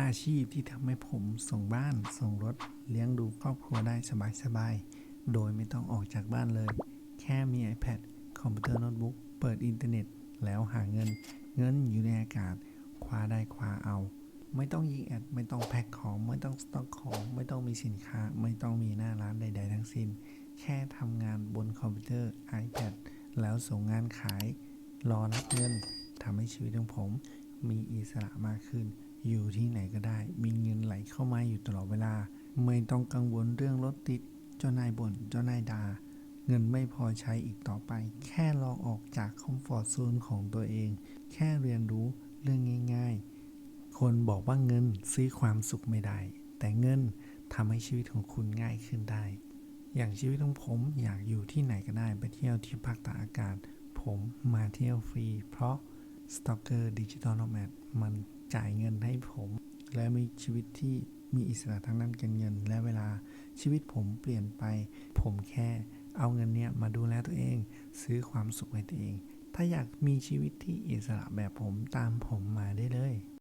อาชีพที่ทำให้ผมส่งบ้าน ส่งรถ เลี้ยงดูครอบครัวได้สบายๆ โดยไม่ต้องออกจากบ้านเลย แค่มี iPad คอมพิวเตอร์โน้ตบุ๊ก เปิดอินเทอร์เน็ต แล้วหาเงิน เงินอยู่ในอากาศ คว้าได้คว้าเอา ไม่ต้องยิงแอด ไม่ต้องแพ็คของ ไม่ต้องสต็อกของ ไม่ต้องมีสินค้า ไม่ต้องมีหน้าร้านใด ๆ ทั้งสิ้น แค่ทำงานบนคอมพิวเตอร์ iPad แล้วส่งงานขาย รอรับเงินทำให้ชีวิตของผมมีอิสระมากขึ้น อยู่ที่ไหนก็ได้ มีเงินไหลเข้ามาอยู่ตลอดเวลา ไม่ต้องกังวลเรื่องรถติด เจ้านายบ่น เจ้านายดา่าเงินไม่พอใช้อีกต่อไป แค่ลองออกจากคอมฟอร์ทโซนของตัวเอง แค่เรียนรู้เรื่องง่าย ๆ คนบอกว่าเงินซื้อความสุขไม่ได้ แต่เงินทำให้ชีวิตของคุณง่ายขึ้นได้ อย่างชีวิตของผมอยากอยู่ที่ไหนก็ได้ไปเที่ยวที่ภาคตากอากาศ ผมมาเที่ยวฟรี เพราะ สต็อกเกอร์ดิจิทัลโนแมันจ่ายเงินให้ผม และมีชีวิตที่มีอิสระทั้งนั้นการเงิน และเวลาชีวิตผมเปลี่ยนไป ผมแค่เอาเงินเนี้ยมาดูแลตัวเอง ซื้อความสุขให้ตัวเอง ถ้าอยากมีชีวิตที่อิสระแบบผมตามผมมาได้เลย